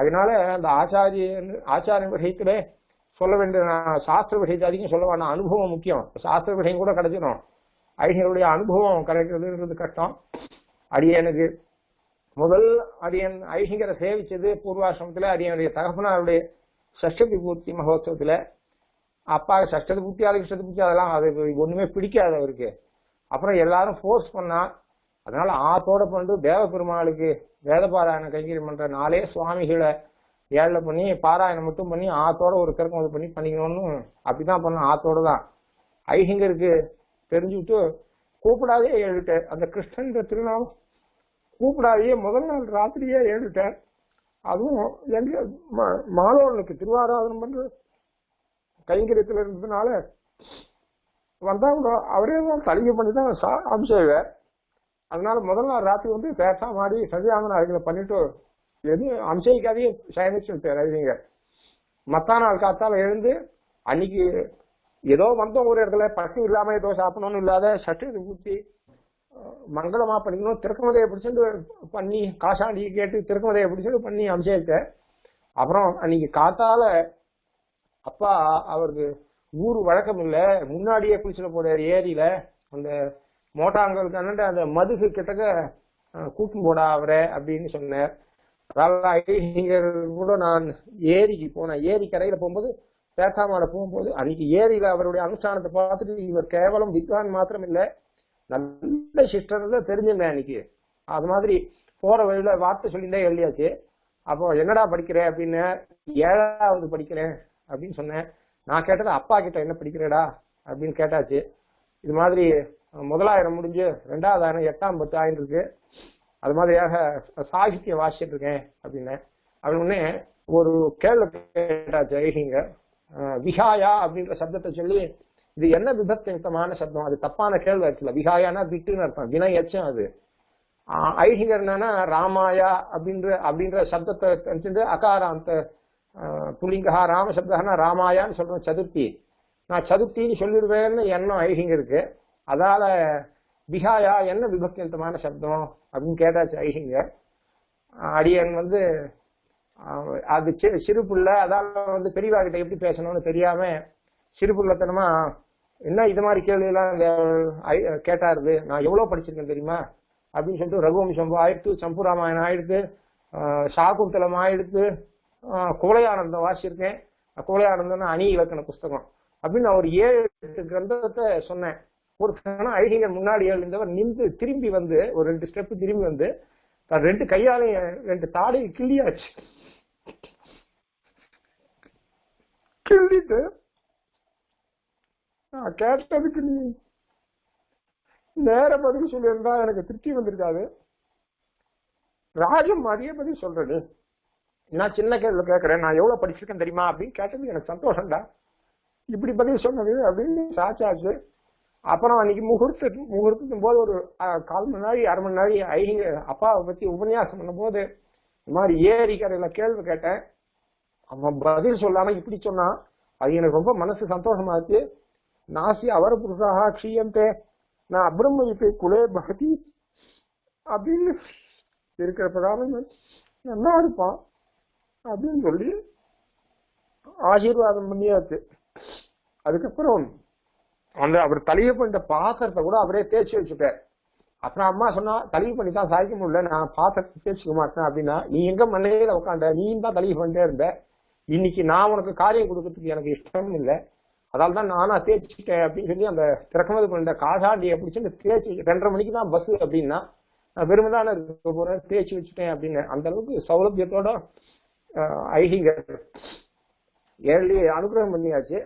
அதனால அந்த ஆச்சாரியன் ஆச்சாரிய விஷயத்திலே சொல்ல வேண்டிய நான் சாஸ்திர விஷயத்தை அதிகம் சொல்ல வேண்டாம் அனுபவம் முக்கியம். சாஸ்திர விஷயம் கூட கிடைச்சிடும் ஐயர்களுடைய அனுபவம் கிடைக்கிறதுன்றது கஷ்டம். அடியனுக்கு முதல் அடியன் ஐஹிங்கரை சேவிச்சது பூர்வாசிரமத்தில் அடியனுடைய தகப்பனாருடைய சஷ்டதி பூர்த்தி மகோத்சவத்தில். அப்பா சஷ்டதி பூர்த்தி அதிர்ஷ்டதி பூர்த்தி அதெல்லாம் அது ஒன்றுமே பிடிக்காது அவருக்கு. அப்புறம் எல்லாரும் ஃபோர்ஸ் பண்ணால் அதனால ஆத்தோட பண்ணு தேவ பெருமாளுக்கு வேத பாராயணம் கைங்கரியம் பண்ற நாளே சுவாமிகளை ஏழில் பண்ணி பாராயணம் மட்டும் பண்ணி ஆத்தோட ஒரு கிறக்கம் இது பண்ணி பண்ணிக்கணும்னு அப்படிதான் பண்ண ஆத்தோட தான். ஐஹிங்கருக்கு தெரிஞ்சுட்டு கூப்பிடாதே எழுட்டேன் அந்த கிருஷ்ணன்ற திருநாமம் கூப்பிடாதே. முதல் நாள் ராத்திரியே எழுட்டேன் அதுவும் எங்க மாதவனுக்கு திருவாராதனம் பண்ற கைங்கரியத்துல இருந்ததுனால வந்தா கூட அவரே தான் தலிகை பண்ணி தான் சா- அதனால முதல் நாள் ராத்திரி வந்து பேசாம மாடி சதியாமன அதுகளை பண்ணிட்டு எதுவும் அம்சைக்காதே சயனிச்சு ரவிங்க மத்தா நாள் காத்தால எழுந்து அன்னைக்கு ஏதோ வந்தோம் ஒரு இடத்துல பசி இல்லாம ஏதோ சாப்பிடணும்னு இல்லாத சட்டு ஊற்றி மங்களமா பண்ணிக்கணும். திருக்கமதையை பிடிச்சிட்டு பண்ணி காசாண்டி கேட்டு திருக்கமதையை பிடிச்சிட்டு பண்ணி அம்சேத்த அப்புறம் அன்னைக்கு காத்தால அப்பா அவருக்கு ஊர் வழக்கம் இல்லை. முன்னாடியே குளிச்சுட்டு போறாரு ஏரியில அந்த மோட்டாங்களுக்கு அண்ணன் அந்த மதுகு கிட்டக்க அஹ், கூட்டும் போடா அவரை அப்படின்னு சொன்னார். அதாவது கூட நான் ஏரிக்கு போனேன். ஏரி கரையில போகும்போது பேசாமல போகும்போது அன்னைக்கு ஏரியில அவருடைய அனுஷ்டானத்தை பார்த்துட்டு இவர் கேவலம் வித்வான் மாத்திரம் இல்லை நல்ல சிஸ்டர்ல தெரிஞ்சிருந்தேன் அன்னைக்கு. அது மாதிரி போற வழியில வார்த்தை சொல்லியிருந்தே எழுதியாச்சு. அப்போ என்னடா படிக்கிற அப்படின்னு ஏழாவது படிக்கிறேன் அப்படின்னு சொன்னேன். நான் கேட்டது அப்பா கிட்ட என்ன படிக்கிறேடா அப்படின்னு கேட்டாச்சு. இது மாதிரி முதலாயிரம் முடிஞ்சு ரெண்டாவது ஆயிரம் எட்டாம் பத்து ஆயிரம் இருக்கு அது மாதிரியாக சாகித்யம் வாசிச்சுட்டு இருக்கேன் அப்படின்னேன் அப்படின்னு ஒரு கேள்வி கேட்டாச்சு ஐஹிங்க விஹாயா? அப்படின்ற சப்தத்தை சொல்லி இது என்ன விபத்தமான சப்தம்? அது தப்பான கேள்வி இருக்குல்ல விஹாயானா விட்டுன்னு அர்த்தம். வினை எச்சம் அது. ஐஹிங்கர் என்னன்னா ராமாயா அப்படின்ற அப்படின்ற சப்தத்தை தெரிஞ்சுட்டு அகாராந்த ஆஹ் ராம சப்தம்னா ராமாயான்னு சொல்றேன் சதுர்த்தி. நான் சதுர்த்தின்னு சொல்லிடுவேன்னு எண்ணம் ஐஹிங்க இருக்கு அதால பிஹாயா என்ன விபக்கியந்தமான சப்தம்? அப்படின்னு கேட்டாச்சு ஐஹிங்க அடியன் வந்து அது சி- சிறு புள்ள அதால வந்து பெரியவா கிட்ட எப்படி பேசணும்னு தெரியாம சிறு புள்ளத்தனமா என்ன இது மாதிரி கேள்வி எல்லாம் கேட்டாருது. நான் எவ்வளவு படிச்சிருக்கேன் தெரியுமா? அப்படின்னு சொல்லிட்டு ரகுவம்சம் ஆயிடுத்து சம்புராமாயணம் ஆயிடுத்து சாகுந்தலம் ஆயிடுத்து ஆஹ் குவளையானந்தம் வாசிச்சிருக்கேன். குவளையானந்தம்னா அணி இலக்கண புஸ்தகம் அப்படின்னு நான் ஒரு ஏழு கிரந்தத்தை சொன்னேன். ஒரு கணம் ஐடிங்கர் முன்னாடி எழுந்தவர் நின்று திரும்பி வந்து ஒரு ரெண்டு ஸ்டெப் திரும்பி வந்து தான் ரெண்டு கையாலையும் ரெண்டு தாடையை கிள்ளியாச்சு. கிள்ளிட்டு நான் கேட்டதுக்கு நீ நேர பதில் சொல்லியிருந்தா எனக்கு திருப்தி வந்திருக்காது. ராஜம் அதே பதில் சொல்றது. நான் சின்ன கேள்வி கேட்கறேன் நான் எவ்வளவு படிச்சிருக்கேன் தெரியுமா? அப்படின்னு கேட்டது எனக்கு சந்தோஷம்டா. இப்படி பதில் சொன்னது அப்படின்னு சாச்சாச்சு அப்புறம் அன்னைக்கு முகூர்த்த முகூர்த்தத்தின் போது ஒரு கால் மணி நேரம் அரை மணி நேரம் ஐங்க அப்பாவை பத்தி உபன்யாசம் பண்ணும்போது இந்த மாதிரி ஏரி கேள்வி கேட்டேன். அவன் பதில் சொல்லாம இப்படி சொன்னான் அது எனக்கு ரொம்ப மனசு சந்தோஷமா இருக்கு. நாசி அவர புருஷாக க்ஷீயந்தே நான் அப்ரம்ம விப்பே குலே பகதி அப்படின்னு இருக்கிற பிரகாரம் நல்லா இருப்பான் அப்படின்னு சொல்லி ஆசீர்வாதம் பண்ணியாச்சு. அதுக்கப்புறம் அந்த அவர் தலையை பண்ணிட்ட பாத்திரத்தை கூட அவரே தேய்ச்சி வச்சுட்டார் அப்புறம் அம்மா சொன்னா தலையை பண்ணி தான் சாய்க்க முடியல நான் பாத்திரத்தை தேய்ச்சிக்க மாட்டேன் அப்படின்னா நீ எங்க மண்ணையில உட்காண்ட நீ தான் தலையை பண்ணிட்டே இருந்த. இன்னைக்கு நான் உனக்கு காரியம் கொடுக்கறதுக்கு எனக்கு இஷ்டம் இல்லை. அதால் தான் நானா தேய்ச்சிட்டேன் அப்படின்னு சொல்லி அந்த திறக்கமது பண்ண காசாண்டியை பிடிச்சி தேய்ச்சி ரெண்டரை மணிக்கு தான் பஸ் அப்படின்னா நான் வெறுமை இருக்க போறேன் தேய்ச்சி வச்சுட்டேன் அப்படின்னு. அந்த அளவுக்கு சௌலபியத்தோட ஐஹிங்க ஏழு அனுகிரகம் பண்ணியாச்சு.